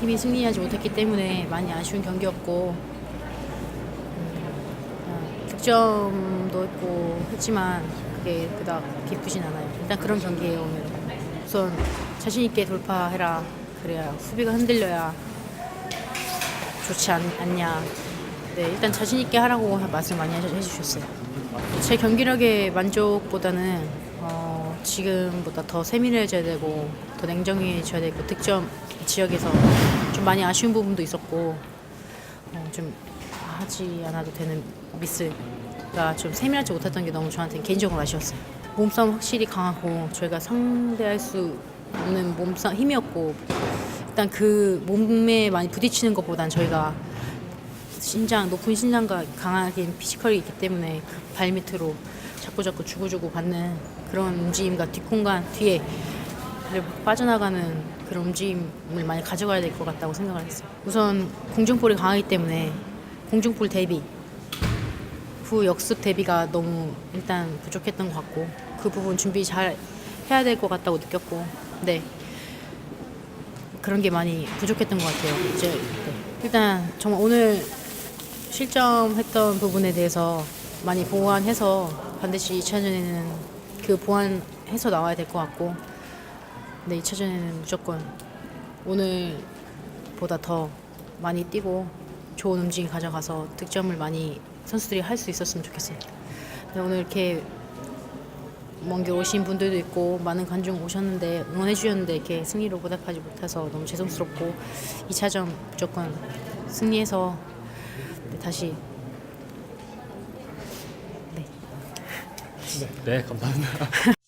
팀이 승리하지 못했기 때문에 많이 아쉬운 경기였고 음, 어, 득점도 했고 했지만 그게 그닥 기쁘진 않아요. 일단 그런 경기예요 오늘은. 우선 자신 있게 돌파해라. 그래야 수비가 흔들려야 좋지 않, 않냐. 네, 일단 자신 있게 하라고 말씀 많이 해- 해주셨어요. 제 경기력의 만족보다는 어, 지금보다 더 세밀해져야 되고 더 냉정해져야 되고 득점 지역에서 좀 많이 아쉬운 부분도 있었고 어, 좀 하지 않아도 되는 미스가 좀 세밀하지 못했던 게 너무 저한테는 개인적으로 아쉬웠어요. 몸싸움 확실히 강하고 저희가 상대할 수 없는 몸싸움 힘이었고 일단 그 몸에 많이 부딪히는 것보단 저희가 신장 높은 신장과 강하게 피지컬이 있기 때문에 그 발밑으로 자꾸 자꾸 주고주고 받는 그런 움직임과 뒷공간 뒤에 를 빠져나가는 그런 움직임을 많이 가져가야 될 것 같다고 생각을 했어요. 우선 공중볼이 강하기 때문에 공중볼 대비 후 역습 대비가 너무 일단 부족했던 것 같고 그 부분 준비 잘 해야 될 것 같다고 느꼈고 네 그런 게 많이 부족했던 것 같아요. 이제 네. 일단 정말 오늘 실점했던 부분에 대해서 많이 보완해서 반드시 2차전에는 그 보완해서 나와야 될 것 같고 네 2차전에는 무조건 오늘보다 더 많이 뛰고 좋은 움직임 가져가서 득점을 많이 선수들이 할 수 있었으면 좋겠습니다. 네, 오늘 이렇게 먼 길 오신 분들도 있고 많은 관중 오셨는데 응원해 주셨는데 이렇게 승리로 보답하지 못해서 너무 죄송스럽고 2차전 무조건 승리해서 네, 다시 네, 감사합니다.